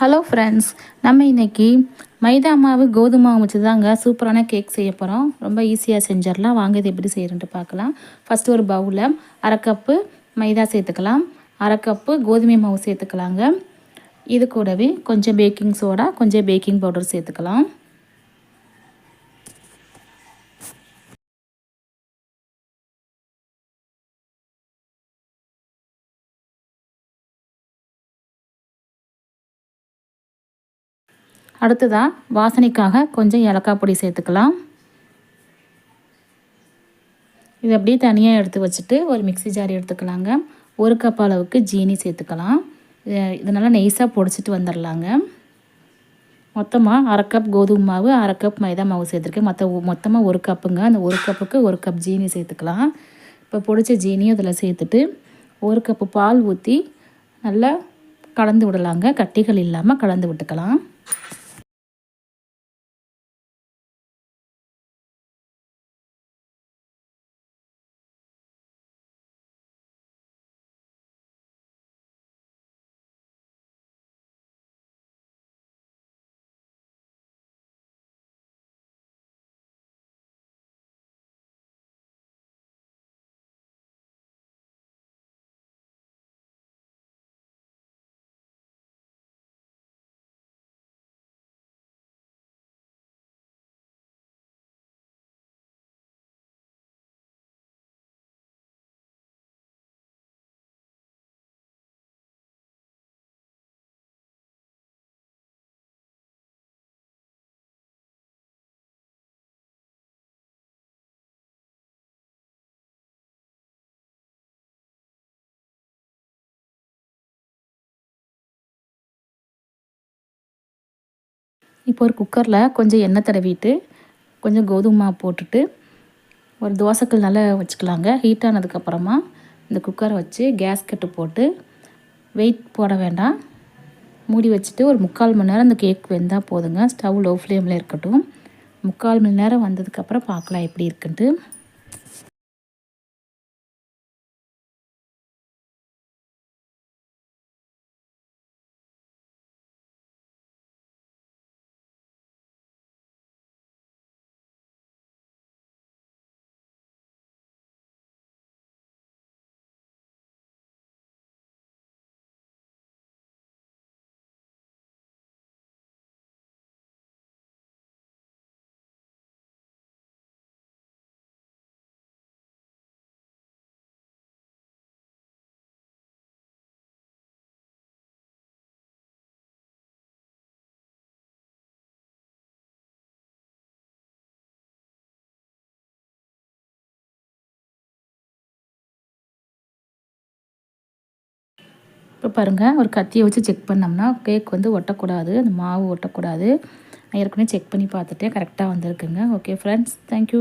Hello friends நம்ம இன்றைக்கி மைதா மாவு கோதுமை மாவு வச்சு தாங்க சூப்பரான கேக் செய்ய போகிறோம் ரொம்ப ஈஸியாக செஞ்சிடலாம். வாங்க இது எப்படி செய்கிறேன்ட்டு பார்க்கலாம். ஃபஸ்ட்டு ஒரு பவுலில் அரை கப்பு மைதா சேர்த்துக்கலாம். அரை கப்பு கோதுமை மாவு சேர்த்துக்கலாங்க. இது கூடவே கொஞ்சம் பேக்கிங் சோடா கொஞ்சம் பேக்கிங் பவுடர் சேர்த்துக்கலாம். அடுத்ததாக வாசனைக்காக கொஞ்சம் ஏலக்காய் பொடி சேர்த்துக்கலாம். இது அப்படியே தனியாக எடுத்து வச்சுட்டு ஒரு மிக்சி ஜார் எடுத்துக்கலாங்க. ஒரு கப் அளவுக்கு ஜீனி சேர்த்துக்கலாம். இதனால் நெய்ஸாக பொடிச்சிட்டு வந்துடலாங்க மொத்தமாக அரை கப் கோதுமை மாவு அரை கப் மைதா மாவு சேர்த்துருக்கேன். மொத்த மொத்தமாக ஒரு கப்புங்க. அந்த ஒரு கப்புக்கு ஒரு கப் ஜீனி சேர்த்துக்கலாம். இப்போ பொடிச்ச ஜீனியும் அதில் சேர்த்துட்டு ஒரு கப்பு பால் ஊற்றி நல்லா கலந்து விடலாங்க. கட்டிகள் இல்லாமல் கலந்து விட்டுக்கலாம். இப்போ ஒரு குக்கரில் கொஞ்சம் எண்ணெய் தடவிட்டு கொஞ்சம் கோதுமை போட்டுட்டு ஒரு தோசைக்கல் நல்லா வச்சுக்கலாங்க. ஹீட் ஆனதுக்கப்புறமா இந்த குக்கரை வச்சு கேஸ் கட்டு போட்டு வெயிட் போட வேண்டாம். மூடி வச்சுட்டு ஒரு முக்கால் மணி நேரம் அந்த கேக் வெந்தால் போதுங்க. ஸ்டவ் லோ ஃப்ளேமில் இருக்கட்டும். முக்கால் மணி நேரம் வந்ததுக்கப்புறம் பார்க்கலாம் எப்படி இருக்குன்ட்டு. இப்போ பாருங்கள் ஒரு கத்தியை வச்சு செக் பண்ணோம்னா கேக் வந்து ஒட்டக்கூடாது அந்த மாவு ஒட்டக்கூடாது. நான் ஏற்கனவே செக் பண்ணி பார்த்துட்டேன் கரெக்டாக வந்திருக்குங்க. Okay friends thank you